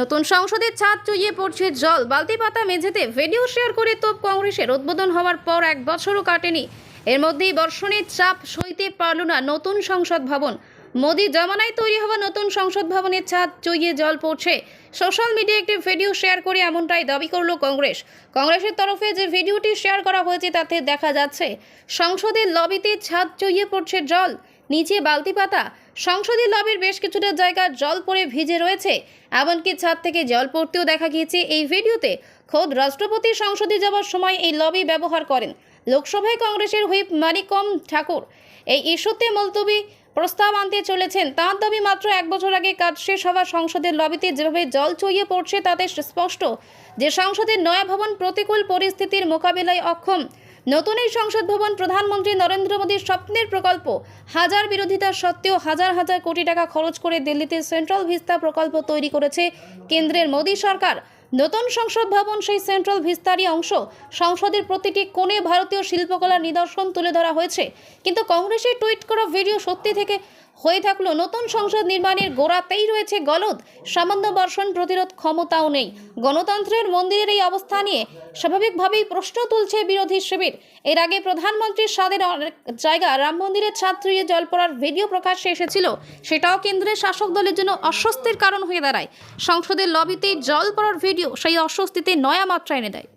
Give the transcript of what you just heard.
নতুন সংসদের ছাদ চুইয়ে পড়ছে জল। বালতি পাতা মেঝেতে ভিডিও শেয়ার করে তোপ কংগ্রেসের উদ্বোধন হওয়ার পর এক বছরও কাটেনি। এর মধ্যেই বর্ষণের চাপ সইতে পারল না নতুন সংসদ ভবন। মোদি জমানায় তৈরি হওয়া নতুন সংসদ ভবনের ছাদ চুইয়ে জল পড়ছে। সোশ্যাল মিডিয়ায় একটি ভিডিও শেয়ার করে এমনটাই দাবি করল কংগ্রেস। কংগ্রেসের তরফে যে ভিডিওটি শেয়ার করা হয়েছে, তাতে দেখা যাচ্ছে, সংসদের লবিতে ছাদ চুইয়ে পড়ছে জল। নিচে বালতি পাতা সংসদের লবির বেশ কিছুটা জায়গা জল পড়ে ভিজে রয়েছে, এমনকি ছাদ থেকে জল পড়তেও দেখা গিয়েছে। এই ভিডিওতে খোদ রাষ্ট্রপতি সংসদে যাওয়ার সময় এই লবি ব্যবহার করেন। লোকসভায় কংগ্রেসের হুইপ মানিকম ঠাকুর। এই ইস্যুতে মুলতবি প্রস্তাব আনতে চলেছেন। তাঁর দাবি মাত্র এক বছর আগে কাজ শেষ হওয়া সংসদের লবিতে যেভাবে জল চইয়ে পড়ছে, তাতে স্পষ্ট যে সংসদের নয়া ভবন প্রতিকূল পরিস্থিতির মোকাবিলায় অক্ষম। নতুন এই সংসদ ভবন প্রধানমন্ত্রী নরেন্দ্র মোদীর স্বপ্নের প্রকল্প। হাজার বিরোধিতা সত্ত্বেও হাজার হাজার কোটি টাকা খরচ করে দিল্লিতে সেন্ট্রাল ভিস্তা প্রকল্প তৈরি করেছে কেন্দ্রের মোদী সরকার। নতুন সংসদ ভবন সেই সেন্ট্রাল ভিস্তারই অংশ। সংসদের প্রতিটি কোণে ভারতীয় শিল্পকলার নিদর্শন তুলে ধরা হয়েছে। কিন্তু কংগ্রেসের টুইট করা ভিডিও সত্যি থেকে হয়ে থাকল নতুন সংসদ নির্মাণের গোড়াতেই রয়েছে গলদ। সামান্য বর্ষণ প্রতিরোধ ক্ষমতাও নেই। গণতন্ত্রের মন্দিরের এই অবস্থা নিয়ে স্বাভাবিকভাবেই প্রশ্ন তুলছে বিরোধী শিবির। এর আগে প্রধানমন্ত্রীর স্বাদের অনেক জায়গা রাম মন্দিরের ছাদ ধুয়ে জল পড়ার ভিডিও প্রকাশ্যে এসেছিল। সেটাও কেন্দ্রের শাসক দলের জন্য অস্বস্তির কারণ হয়ে দাঁড়ায়। সংসদের লবিতে জল পড়ার ভিডিও সেই অস্বস্তিতে নয়া মাত্রা এনে দেয়।